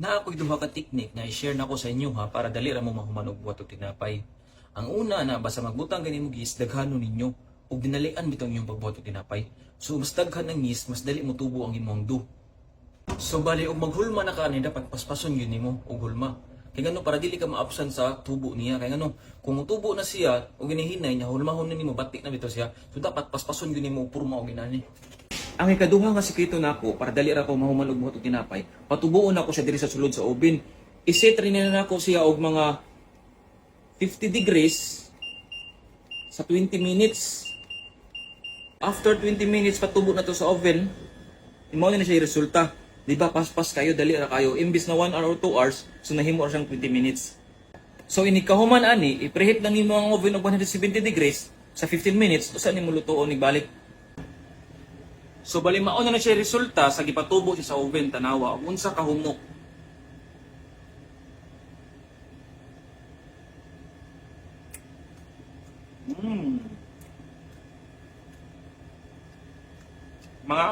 Na ako'y duha ka teknik nga i-share na ko sa inyo ha para dali ra mo mahuman og buhat og tinapay. Ang una na basta magbutang gani mo gis daghano ninyo ug dinalian bitong inyong pagbuhat og tinapay. So mas daghan ng gis mas dali mo tubo ang imong do. So bali og maghulma na ka ni dapat paspason yun nimo og hulma. Kay ngano para dili ka maapsan sa tubo niya. Kay ngano kung tubo na siya o ginihinay niya hulmahon na nimo batik na bito siya. So dapat paspason yun nimo og purma og ginani. Ang ikaduha nga sikreto nako para dali ra ko mahuman og buhat og tinapay. Patubuon ako siya diri sa sulod sa oven. Iset rin na nako siya og mga 50 degrees sa 20 minutes. After 20 minutes patubo na to sa oven, imo na siya yung resulta. Di ba paspas kayo dali ra kayo imbis na 1 hour or 2 hours so nahimo ra siyang 20 minutes. So inikahuman ani i-preheat lang nimo ang oven og 170 degrees sa 15 minutes usa nimo lutuon ni balik. So bali mao na na siya resulta sa gipatubo siya sa oven tanawa ug unsa ka humok. Mm. Mga